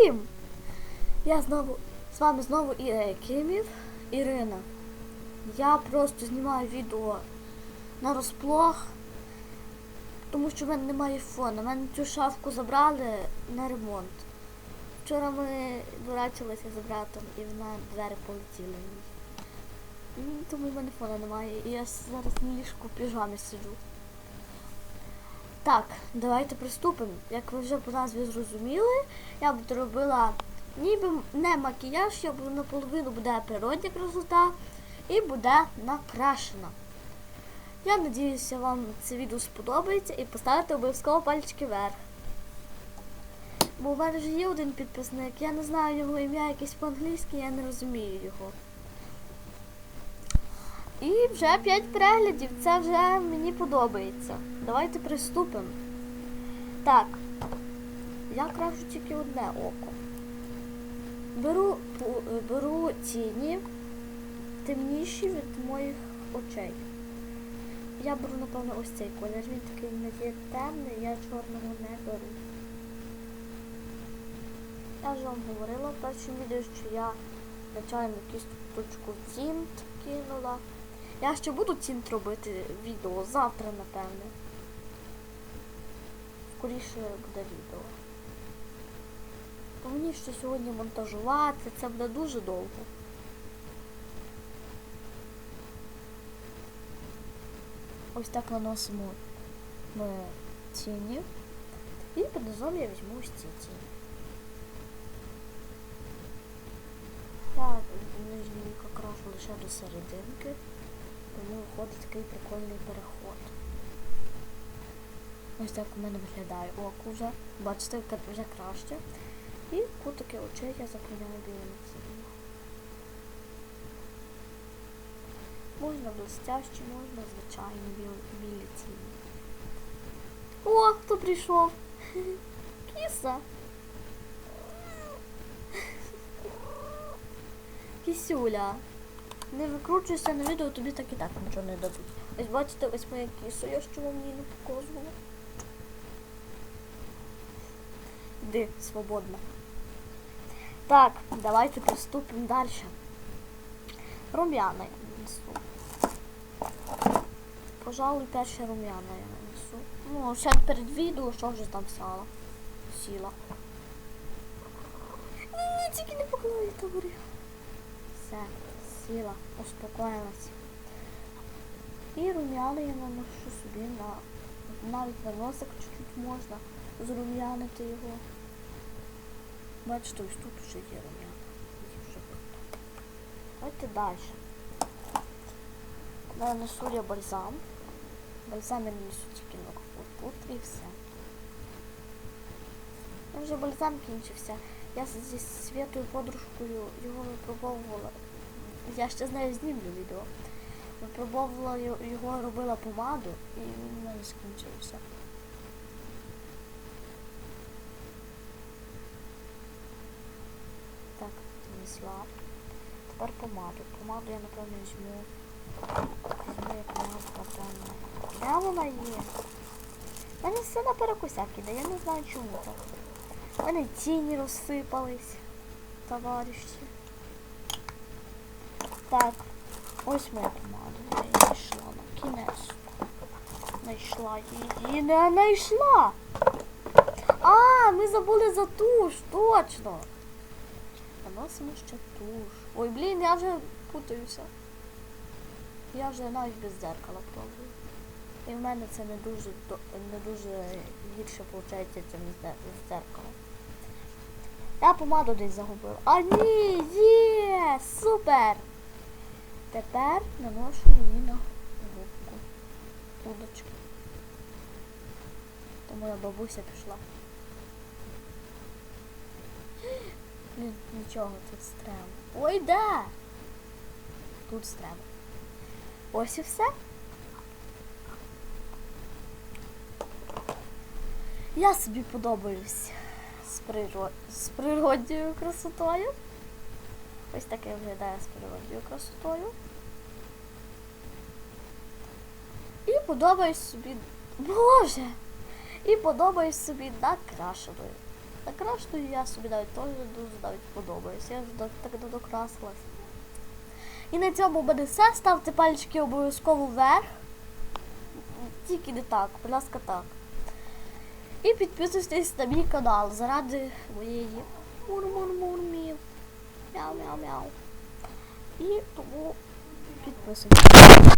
Всім! Я знову з вами знову і е, Кимів, Ірина. Я просто знімаю відео на розплох, тому що в мене немає фону. У мене цю шафку забрали на ремонт. Вчора ми дурачилися з братом і в мене двері полетіли. Тому в мене фону немає. І я зараз на ліжку в піжамі сиджу. Так, давайте приступимо. Як ви вже по назві зрозуміли, я буду робила ніби не макіяж, я буду наполовину буде природня красота і буде накрашена. Я надіюся, вам це відео сподобається і поставите обов'язково пальчики вверх. Бо в мене вже є один підписник, я не знаю його ім'я якесь по-англійськи, я не розумію його. І вже 5 переглядів, це вже мені подобається. Давайте приступимо. Так, я крашу тільки одне око. Беру, беру тіні темніші від моїх очей. Я беру, напевно, ось цей колір. Він такий не є темний, я чорного не беру. Я вже вам говорила в першому відео, що я звичайно кісточку тінт кинула. Я ще буду тінт робити відео завтра, напевне. Скоріше буде відео. Бо мені ще сьогодні монтажувати, це буде дуже довго. Ось так наносимо ми тіні. І під я візьму ось ці тіні. Я нижню крашу лише до серединки, тому виходить такий прикольний переход. Ось так у мене виглядає око вже. Бачите, вже краще. І кутики очей я заповняю тінями. Можна блестящі, можна звичайні білі, тіні. О, хто прийшов? Кіса. Кісюля. Не викручуйся на відео, тобі так і так нічого не дадуть. Ось бачите, ось моя кіса, я що вам її не показувала. Йди, свободно. Так, давайте приступимо далі. Рум'яна я нанесу. Пожалуй, перше рум'яна я нанесу. Ну, ще перед відео, що вже там сяла. Сіла. Ні, тільки не поклали говорю. Все, сіла, успокоїлась. І рум'яна я наношу собі на навіть на носик чуть-чуть можна зрум'янити його. Бачите, ось тут вже є рум'яна. Давайте далі. Нанесу я бальзам. Бальзам я нанесу тільки на тут і все. Вже бальзам кінчився. Я зі святою подружкою його випробовувала. Я ще з нею знімлю відео. Випробовувала його робила помаду і він в мене скінчився. Так, нанесла. Тепер помаду. Помаду я напевно візьму. Візьму помаду, напевно. Де вона є? У мене все на перекусяк іде, я не знаю чому так. У мене тіні розсипались, товариші. Так, ось моя помада. Я знайшла на кінець. Знайшла її. Не знайшла. А, ми забули за туш, точно. Наносимо ще туш. Ой, блін, я вже путаюся. Я вже навіть без дзеркала пробую. І в мене це не дуже не дуже гірше виходить, ніж з дзе- з дзеркалом. Я помаду десь загубив. А ні, є! Супер! Тепер наношу її на губку. Удочку. То моя бабуся пішла. Нічого, тут стремо. Ой, да! Тут стремо. Ось і все. Я собі подобаюсь з, приро... з природньою красотою. Ось таке виглядає з природньою красотою. І подобаюсь собі. Боже! І подобаюсь собі накрашеною. Так рештою я собі навіть теж дуже навіть подобаюся. Я вже так, додокрасилась. І на цьому буде все. Ставте пальчики обов'язково вверх. Тільки не так, будь ласка, так. І підписуйтесь на мій канал заради моєї мур-мур-мур-мів. Мяу-мяу-мяу. І тому підписуйтесь.